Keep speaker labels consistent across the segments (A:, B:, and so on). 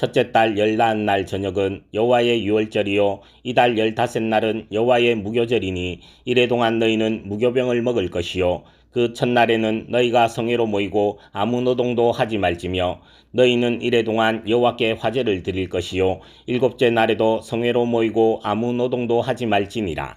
A: 첫째 달 열나한 날 저녁은 여호와의 유월절이요 이달 열다섯 날은 여호와의 무교절이니 이래 동안 너희는 무교병을 먹을 것이요 그 첫날에는 너희가 성회로 모이고 아무 노동도 하지 말지며 너희는 이래 동안 여호와께 화제를 드릴 것이요 일곱째 날에도 성회로 모이고 아무 노동도 하지 말지니라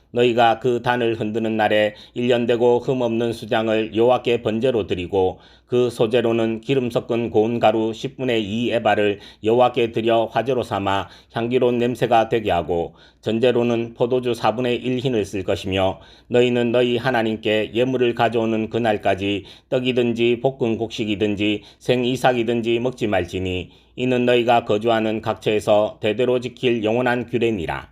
A: 너희가 그 단을 흔드는 날에 일년되고 흠없는 수장을 여호와께 번제로 드리고 그 소재로는 기름 섞은 고운 가루 10분의 2 에바를 여호와께 드려 화제로 삼아 향기로운 냄새가 되게 하고 전제로는 포도주 4분의 1 흰을 쓸 것이며 너희는 너희 하나님께 예물을 가져오는 그날까지 떡이든지 볶은 곡식이든지 생이삭이든지 먹지 말지니 이는 너희가 거주하는 각처에서 대대로 지킬 영원한 규례니라.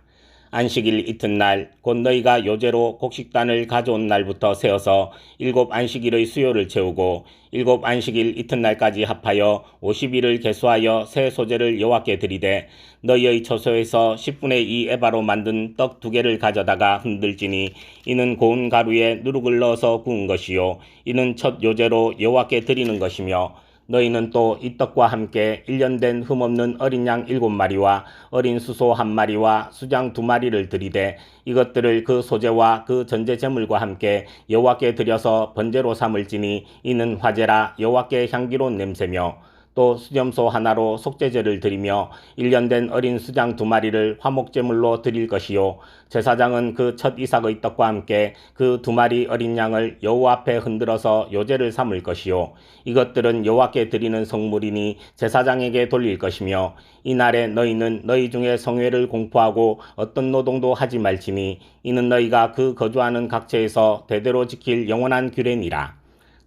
A: 안식일 이튿날 곧 너희가 요제로 곡식단을 가져온 날부터 세어서 일곱 안식일의 수요를 채우고 일곱 안식일 이튿날까지 합하여 50일을 개수하여 새 소재를 여호와께 드리되 너희의 처소에서 10분의 2 에바로 만든 떡 두 개를 가져다가 흔들지니 이는 고운 가루에 누룩을 넣어서 구운 것이요. 이는 첫 요제로 여호와께 드리는 것이며 너희는 또 이 떡과 함께 1년 된 흠없는 어린 양 일곱 마리와 어린 수소 한 마리와 수장 두 마리를 드리되 이것들을 그 소재와 그 전제 제물과 함께 여호와께 드려서 번제로 삼을지니 이는 화제라 여호와께 향기로운 냄새며 또 수염소 하나로 속죄제를 드리며 1년 된 어린 수장 두 마리를 화목제물로 드릴 것이요 제사장은 그 첫 이삭의 떡과 함께 그 두 마리 어린 양을 여호와 앞에 흔들어서 요제를 삼을 것이요 이것들은 여호와께 드리는 성물이니 제사장에게 돌릴 것이며 이날에 너희는 너희 중에 성회를 공포하고 어떤 노동도 하지 말지니 이는 너희가 그 거주하는 각처에서 대대로 지킬 영원한 규례니라.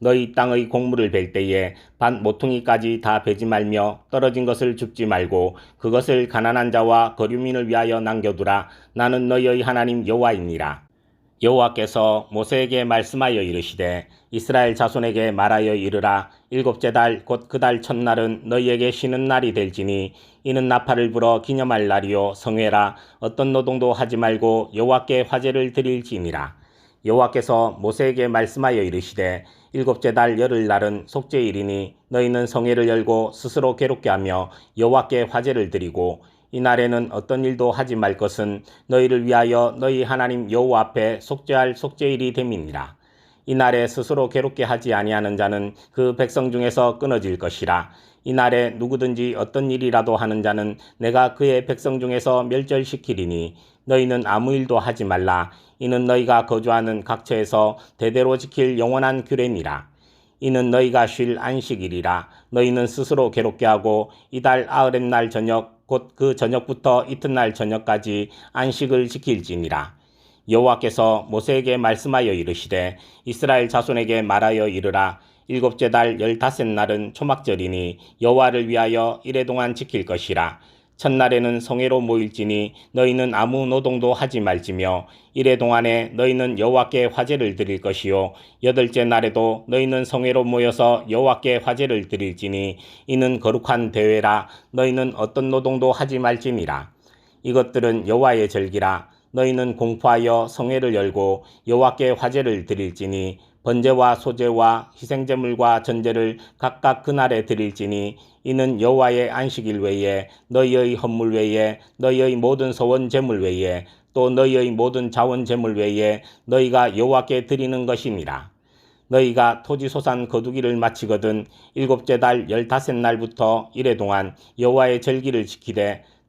A: 너희 땅의 곡물을 벨 때에 반 모퉁이까지 다 베지 말며 떨어진 것을 줍지 말고 그것을 가난한 자와 거류민을 위하여 남겨두라. 나는 너희의 하나님 여호와이니라. 여호와께서 모세에게 말씀하여 이르시되 이스라엘 자손에게 말하여 이르라 일곱째 달 곧 그 달 첫날은 너희에게 쉬는 날이 될지니 이는 나팔을 불어 기념할 날이요 성회라 어떤 노동도 하지 말고 여호와께 화제를 드릴지니라. 여호와께서 모세에게 말씀하여 이르시되 일곱째 달 열흘 날은 속죄일이니 너희는 성회를 열고 스스로 괴롭게 하며 여호와께 화제를 드리고 이 날에는 어떤 일도 하지 말 것은 너희를 위하여 너희 하나님 여호와 앞에 속죄할 속죄일이 됨이니라. 이 날에 스스로 괴롭게 하지 아니하는 자는 그 백성 중에서 끊어질 것이라. 이 날에 누구든지 어떤 일이라도 하는 자는 내가 그의 백성 중에서 멸절시키리니 너희는 아무 일도 하지 말라. 이는 너희가 거주하는 각처에서 대대로 지킬 영원한 규례니라. 이는 너희가 쉴 안식일이라. 너희는 스스로 괴롭게 하고 이달 아흐렛 날 저녁 곧 그 저녁부터 이튿날 저녁까지 안식을 지킬지니라. 여호와께서 모세에게 말씀하여 이르시되 이스라엘 자손에게 말하여 이르라. 일곱째 달 열다섯 날은 초막절이니 여호와를 위하여 이래 동안 지킬 것이라. 첫날에는 성회로 모일지니 너희는 아무 노동도 하지 말지며 이래 동안에 너희는 여호와께 화제를 드릴 것이요 여덟째 날에도 너희는 성회로 모여서 여호와께 화제를 드릴지니 이는 거룩한 대회라 너희는 어떤 노동도 하지 말지니라 이것들은 여호와의 절기라 너희는 공포하여 성회를 열고 여호와께 화제를 드릴지니 번제와 소제와 희생제물과 전제를 각각 그날에 드릴지니 이는 여호와의 안식일 외에 너희의 헌물 외에 너희의 모든 소원 제물 외에 또 너희의 모든 자원 제물 외에 너희가 여호와께 드리는 것이니라. 너희가 토지 소산 거두기를 마치거든 일곱째 달 열다섯 날부터 이래 동안 여호와의 절기를 지키되